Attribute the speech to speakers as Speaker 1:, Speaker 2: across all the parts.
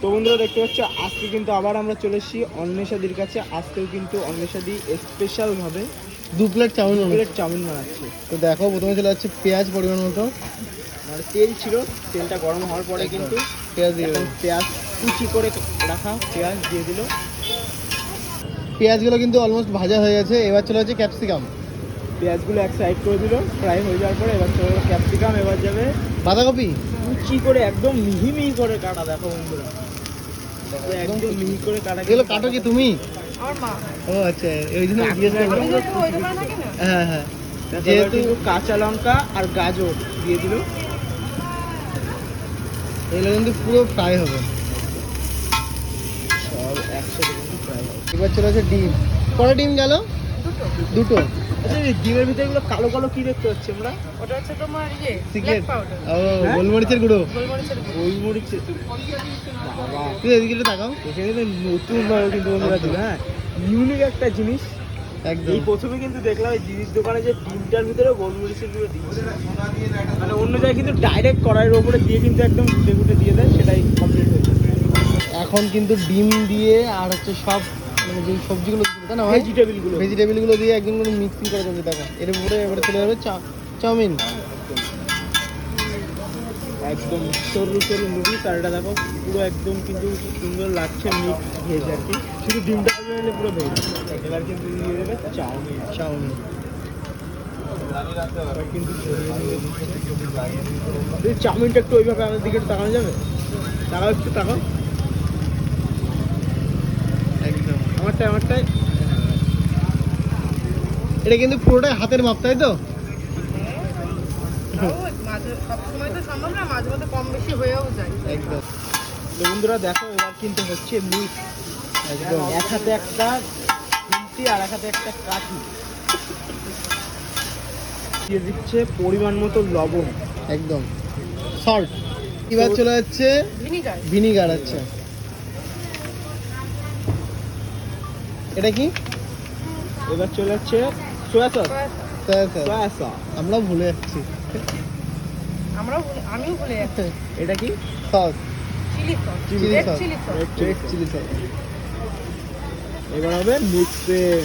Speaker 1: তো বন্ধুরা দেখতে পাচ্ছ আজকে কিন্তু আবার আমরা চলে এসেছি অন্বেষাদির কাছে। আজকেও কিন্তু অন্বেষাদি স্পেশাল ভাবে
Speaker 2: দু প্লেট চাউমিন বানাচ্ছি।
Speaker 1: প্লেট চাউমিন বানাচ্ছে।
Speaker 2: তো দেখো প্রথমে চলে যাচ্ছে পেঁয়াজ পরিমাণ মতো।
Speaker 1: আর তেল ছিল তেলটা গরম হওয়ার পরে কিন্তু
Speaker 2: পেঁয়াজ দিয়ে
Speaker 1: পেঁয়াজ কুচি করে রাখা পেঁয়াজ দিয়ে দিল।
Speaker 2: পেঁয়াজগুলো কিন্তু অলমোস্ট ভাজা হয়ে গেছে। এবার চলে যাচ্ছে ক্যাপসিকাম
Speaker 1: পেঁয়াজগুলো এক সাইড করে দিল ফ্রাই হয়ে যাওয়ার পরে এবার চলে ক্যাপসিকাম এবার যাবে
Speaker 2: বাঁধাকপি?
Speaker 1: কুচি করে একদম মিহি মিহি করে কাটা দেখো বন্ধুরা। একদম মিহি করে কাটা
Speaker 2: এগুলো কাটো কি তুমি?
Speaker 3: আমার মা।
Speaker 2: ও আচ্ছা ওই জন্য জিজ্ঞেস করলাম। হ্যাঁ হ্যাঁ।
Speaker 1: যেহেতু কাঁচা লঙ্কা আর গাজর দিয়ে দিল।
Speaker 2: এগুলো কিন্তু পুরো ফ্রাই হবে।
Speaker 1: সব একসাথে ফ্রাই হবে।
Speaker 2: এবার চলে ডিম। কটা ডিম গেল?
Speaker 3: দুটো।
Speaker 2: দুটো।
Speaker 1: ডিমের ভিতরে এগুলো কালো কালো কি দেখতে পাচ্ছি আমরা?
Speaker 3: ওটা হচ্ছে তোমার ইয়ে
Speaker 2: Secret.
Speaker 3: পাউডার
Speaker 2: ও? গোলমরিচের গুঁড়ো?
Speaker 3: গোলমরিচের গুঁড়ো।
Speaker 1: গোলমরিচ। বাবা।
Speaker 2: তুই এদিকে তাকাও।
Speaker 1: এখানে কিন্তু নতুন ভাবে কিন্তু বন্ধুরা দিল হ্যাঁ ইউনিক একটা জিনিস।
Speaker 2: একদম।
Speaker 1: এই প্রথমে কিন্তু দেখলাম এই জিনিস দোকানে যে ডিমটার ভিতরে গোলমরিচের গুঁড়ো দিচ্ছে। মানে অন্য জায়গায় কিন্তু ডাইরেক্ট কড়াইয়ের ওপরে দিয়ে কিন্তু একদম দিয়ে দেয় সেটাই কমপ্লিট
Speaker 2: এখন কিন্তু ডিম দিয়ে আর হচ্ছে সব মানে সবজিগুলো না
Speaker 1: ভেজিটেবলগুলো
Speaker 2: ভেজিটেবলগুলো দিয়ে একদম করে মিক্সিং করে চলছে দেখো এর উপরে এবারে চলে যাবে চা- চাউমিন।
Speaker 1: একদম সরু সরু নুডলস আর এটা দেখো পুরো একদম কিন্তু সুন্দর লাগছে মিক্স ভেজ আর কি। শুধু ডিমটা পুরো ভেজ এবার কিন্তু দিয়ে দেবে চাউমিন।
Speaker 2: চাউমিন।
Speaker 1: চাউমিনটা একটু ওইভাবে আমাদের দিকে তাকানো যাবে? তাকাও একটু তাকাও
Speaker 2: একদম
Speaker 1: আমারটাই আমারটাই
Speaker 2: এটা কিন্তু পুরোটাই হাতের মাপ তাই তো?
Speaker 3: সবসময় তো সম্ভব না মাঝে মধ্যে কম বেশি হয়েও যায়
Speaker 2: একদম।
Speaker 1: বন্ধুরা দেখো এবার কিন্তু হচ্ছে মিক্স
Speaker 2: একদম।
Speaker 1: এক হাতে একটা খুন্তি আর এক হাতে একটা কাঠি। দিয়ে দিচ্ছে পরিমাণ মতো লবণ।
Speaker 2: একদম। সল্ট এবার চলে যাচ্ছে
Speaker 3: ভিনিগার
Speaker 2: ভিনিগার আচ্ছা। এটা কি?
Speaker 1: এবার চলে যাচ্ছে সোয়া সস সোয়া সস
Speaker 2: আমরা ভুলে যাচ্ছি।
Speaker 3: আমরাও ভুলে- আমিও ভুলে যাচ্ছি।
Speaker 1: এটা কি?
Speaker 2: Sauce.
Speaker 3: Chilli sauce. Chilli sauce.
Speaker 2: Red chilli sauce.
Speaker 1: এবার হবে মিক্সে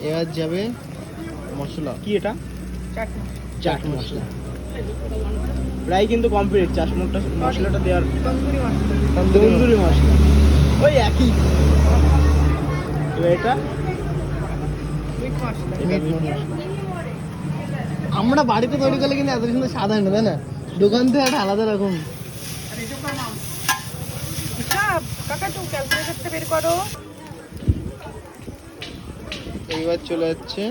Speaker 2: এবার যাবে মশলা।
Speaker 1: কি এটা?
Speaker 3: চাটনি।
Speaker 1: চাট মশলা। প্রায় কিন্তু কমপ্লিট মশলা মশলাটা দেওয়ার
Speaker 3: তন্দুরি মশলা।
Speaker 1: ওই একই। এটা?
Speaker 2: আমরা বাড়িতে তৈরি করলে কিন্তু এত সুন্দর স্বাদ হয় না তাই না? দোকান থেকে একটা আলাদা রকম। এইবার চলে যাচ্ছে।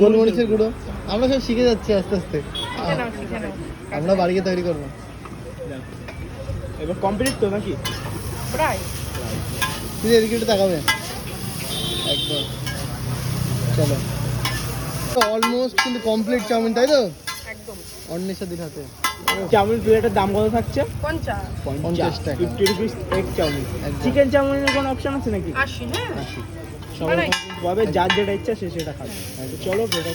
Speaker 2: গোলমরিচের গুঁড়ো। আমরা সব শিখে যাচ্ছি আস্তে আস্তে। আমরা বাড়িতে তৈরি করব।
Speaker 1: এবার কমপ্লিট তো নাকি?
Speaker 3: প্রায়।
Speaker 2: তুই এদিকে একটু তাকাবে। একদম। চলো। অলমোস্ট কিন্তু কমপ্লিট চাউমিন তাই তো?
Speaker 3: একদম।
Speaker 2: অন্বেষা হাতে।
Speaker 1: চাউমিন প্লেটের দাম কত থাকছে?
Speaker 3: পঞ্চাশ।
Speaker 2: পঞ্চাশ টাকা।
Speaker 1: ফিফটি রুপিস এক চাউমিন। চিকেন চাউমিনের কোনো অপশন আছে নাকি?
Speaker 3: আশি হ্যাঁ।
Speaker 1: পাবে যার যেটা ইচ্ছা সে সেটা খাবে। চলো সেটা